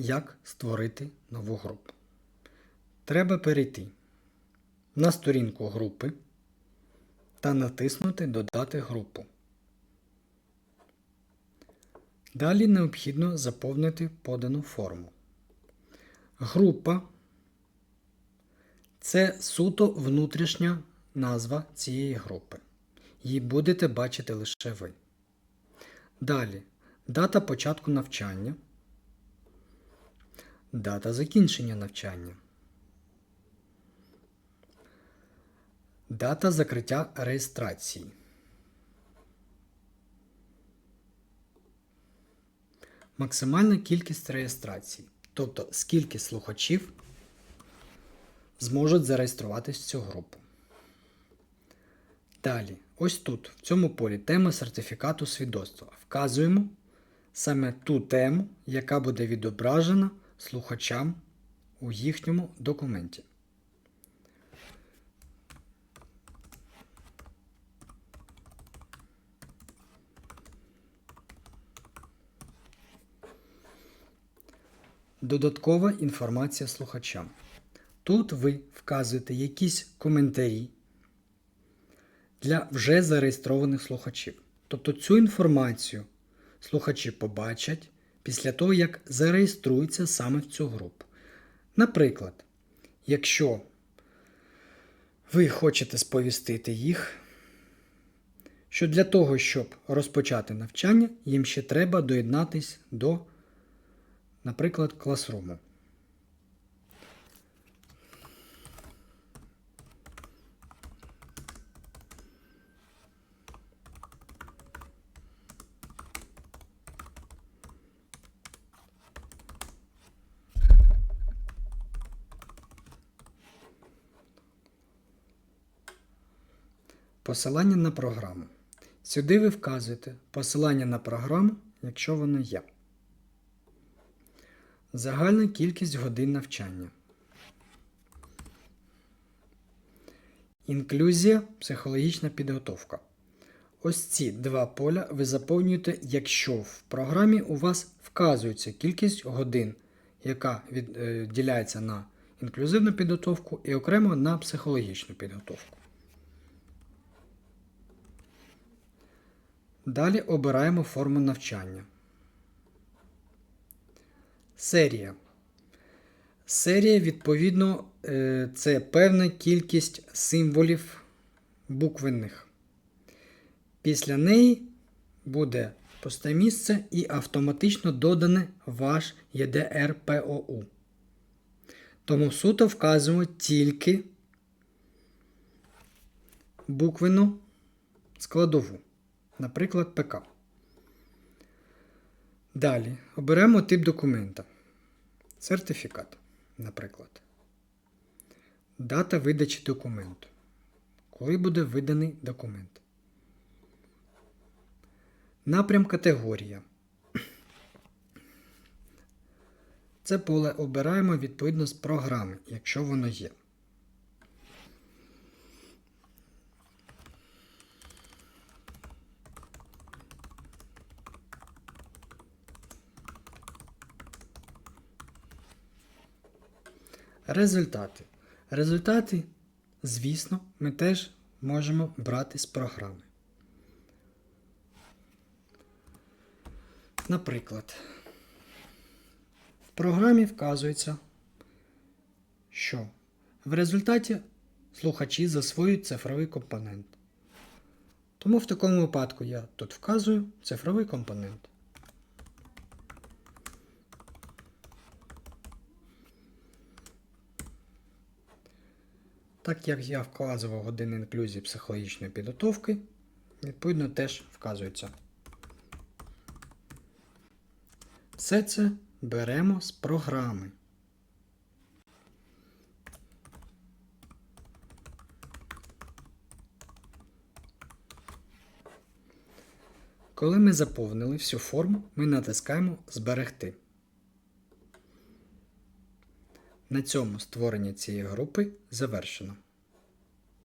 як створити нову групу. Треба перейти на сторінку групи та натиснути Додати групу. Далі необхідно заповнити подану форму. Група це суто внутрішня назва цієї групи. Її будете бачити лише ви. Далі дата початку навчання, дата закінчення навчання, дата закриття реєстрації. Максимальна кількість реєстрацій, тобто скільки слухачів зможуть зареєструватись в цю групу. Далі, ось тут, в цьому полі тема сертифікату свідоцтва. Вказуємо саме ту тему, яка буде відображена слухачам у їхньому документі. Додаткова інформація слухачам. Тут ви вказуєте якісь коментарі для вже зареєстрованих слухачів. Тобто цю інформацію слухачі побачать після того, як зареєструються саме в цю групу. Наприклад, якщо ви хочете сповістити їх, що для того, щоб розпочати навчання, їм ще треба доєднатись до, наприклад, класруму. Посилання на програму. Сюди ви вказуєте посилання на програму, якщо воно є. Загальна кількість годин навчання. Інклюзія, психологічна підготовка. Ось ці два поля ви заповнюєте, якщо в програмі у вас вказується кількість годин, яка відділяється на інклюзивну підготовку і окремо на психологічну підготовку. Далі обираємо форму навчання. Серія. Серія, відповідно, е, це певна кількість символів буквенних. Після неї буде пусте місце і автоматично додане ваш ЄДРПОУ. Тому суто вказуємо тільки буквену складову наприклад, ПК. Далі оберемо тип документа. Сертифікат, наприклад. Дата видачі документу. Коли буде виданий документ. Напрям категорія. Це поле обираємо відповідно з програми, якщо воно є. Результати. Результати, звісно, ми теж можемо брати з програми. Наприклад, в програмі вказується, що в результаті слухачі засвоюють цифровий компонент. Тому в такому випадку я тут вказую цифровий компонент. Так як я вказував години інклюзії психологічної підготовки, відповідно теж вказується. Все це беремо з програми. Коли ми заповнили всю форму, ми натискаємо Зберегти. На цьому створення цієї групи завершено.